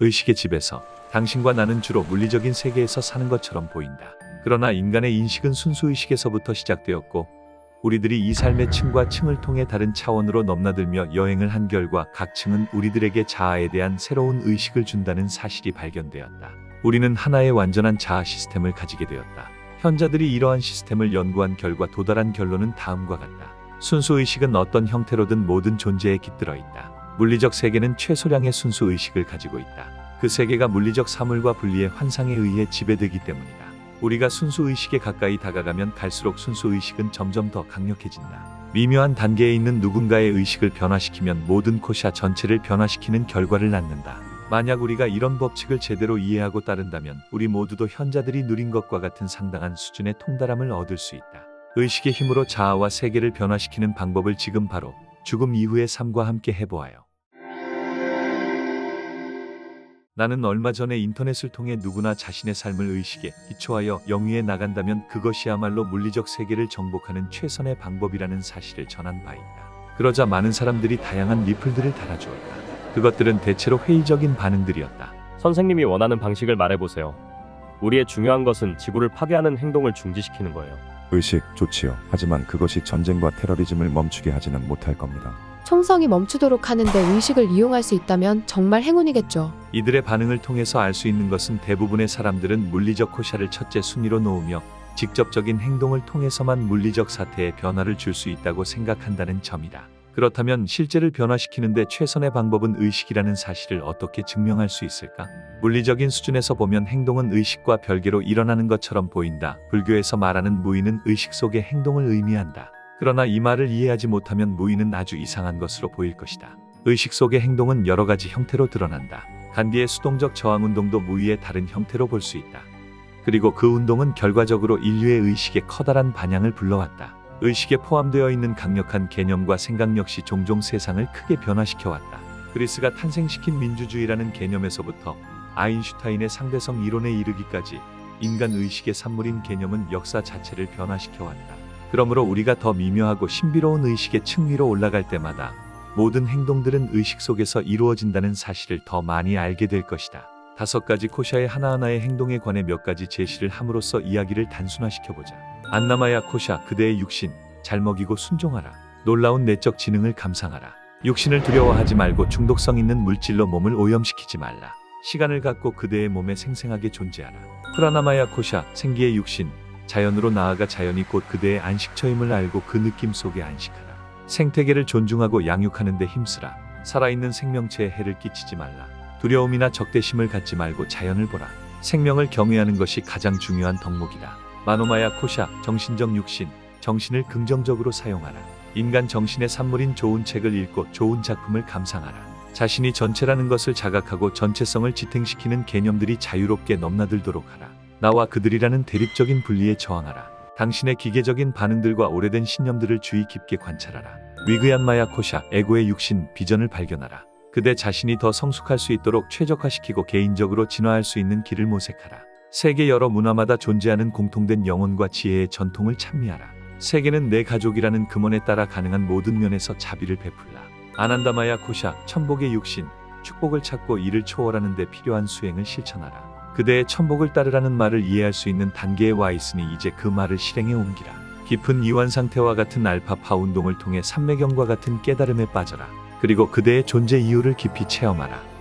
의식의 집에서 당신과 나는 주로 물리적인 세계에서 사는 것처럼 보인다. 그러나 인간의 인식은 순수 의식에서부터 시작되었고 우리들이 이 삶의 층과 층을 통해 다른 차원으로 넘나들며 여행을 한 결과 각 층은 우리들에게 자아에 대한 새로운 의식을 준다는 사실이 발견되었다. 우리는 하나의 완전한 자아 시스템을 가지게 되었다. 현자들이 이러한 시스템을 연구한 결과 도달한 결론은 다음과 같다. 순수 의식은 어떤 형태로든 모든 존재에 깃들어 있다. 물리적 세계는 최소량의 순수 의식을 가지고 있다. 그 세계가 물리적 사물과 분리의 환상에 의해 지배되기 때문이다. 우리가 순수 의식에 가까이 다가가면 갈수록 순수 의식은 점점 더 강력해진다. 미묘한 단계에 있는 누군가의 의식을 변화시키면 모든 코샤 전체를 변화시키는 결과를 낳는다. 만약 우리가 이런 법칙을 제대로 이해하고 따른다면 우리 모두도 현자들이 누린 것과 같은 상당한 수준의 통달함을 얻을 수 있다. 의식의 힘으로 자아와 세계를 변화시키는 방법을 지금 바로 죽음 이후의 삶과 함께 해보아요. 나는 얼마 전에 인터넷을 통해 누구나 자신의 삶을 의식에 기초하여 영위에 나간다면 그것이야말로 물리적 세계를 정복하는 최선의 방법이라는 사실을 전한 바이다. 그러자 많은 사람들이 다양한 리플들을 달아주었다. 그것들은 대체로 회의적인 반응들이었다. 선생님이 원하는 방식을 말해보세요. 우리의 중요한 것은 지구를 파괴하는 행동을 중지시키는 거예요. 의식 좋지요. 하지만 그것이 전쟁과 테러리즘을 멈추게 하지는 못할 겁니다. 총성이 멈추도록 하는데 의식을 이용할 수 있다면 정말 행운이겠죠. 이들의 반응을 통해서 알 수 있는 것은 대부분의 사람들은 물리적 코샤를 첫째 순위로 놓으며 직접적인 행동을 통해서만 물리적 사태에 변화를 줄 수 있다고 생각한다는 점이다. 그렇다면 실제를 변화시키는데 최선의 방법은 의식이라는 사실을 어떻게 증명할 수 있을까? 물리적인 수준에서 보면 행동은 의식과 별개로 일어나는 것처럼 보인다. 불교에서 말하는 무의는 의식 속의 행동을 의미한다. 그러나 이 말을 이해하지 못하면 무의는 아주 이상한 것으로 보일 것이다. 의식 속의 행동은 여러 가지 형태로 드러난다. 간디의 수동적 저항 운동도 무의의 다른 형태로 볼 수 있다. 그리고 그 운동은 결과적으로 인류의 의식에 커다란 반향을 불러왔다. 의식에 포함되어 있는 강력한 개념과 생각 역시 종종 세상을 크게 변화시켜 왔다. 그리스가 탄생시킨 민주주의라는 개념에서부터 아인슈타인의 상대성 이론에 이르기까지 인간 의식의 산물인 개념은 역사 자체를 변화시켜 왔다. 그러므로 우리가 더 미묘하고 신비로운 의식의 층 위로 올라갈 때마다 모든 행동들은 의식 속에서 이루어진다는 사실을 더 많이 알게 될 것이다. 다섯 가지 코샤의 하나하나의 행동에 관해 몇 가지 제시를 함으로써 이야기를 단순화시켜보자. 안나마야 코샤 그대의 육신 잘 먹이고 순종하라. 놀라운 내적 지능을 감상하라. 육신을 두려워하지 말고 중독성 있는 물질로 몸을 오염시키지 말라. 시간을 갖고 그대의 몸에 생생하게 존재하라. 프라나마야 코샤 생기의 육신 자연으로 나아가 자연이 곧 그대의 안식처임을 알고 그 느낌 속에 안식하라. 생태계를 존중하고 양육하는 데 힘쓰라. 살아있는 생명체에 해를 끼치지 말라. 두려움이나 적대심을 갖지 말고 자연을 보라. 생명을 경외하는 것이 가장 중요한 덕목이다. 마노마야 코샤 정신적 육신 정신을 긍정적으로 사용하라. 인간 정신의 산물인 좋은 책을 읽고 좋은 작품을 감상하라. 자신이 전체라는 것을 자각하고 전체성을 지탱시키는 개념들이 자유롭게 넘나들도록 하라. 나와 그들이라는 대립적인 분리에 저항하라. 당신의 기계적인 반응들과 오래된 신념들을 주의 깊게 관찰하라. 위그얀 마야 코샤 에고의 육신 비전을 발견하라. 그대 자신이 더 성숙할 수 있도록 최적화시키고 개인적으로 진화할 수 있는 길을 모색하라. 세계 여러 문화마다 존재하는 공통된 영혼과 지혜의 전통을 찬미하라. 세계는 내 가족이라는 금원에 따라 가능한 모든 면에서 자비를 베풀라. 아난다마야 코샤 천복의 육신 축복을 찾고 이를 초월하는 데 필요한 수행을 실천하라. 그대의 천복을 따르라는 말을 이해할 수 있는 단계에 와 있으니 이제 그 말을 실행에 옮기라. 깊은 이완 상태와 같은 알파파 운동을 통해 삼매경과 같은 깨달음에 빠져라. 그리고 그대의 존재 이유를 깊이 체험하라.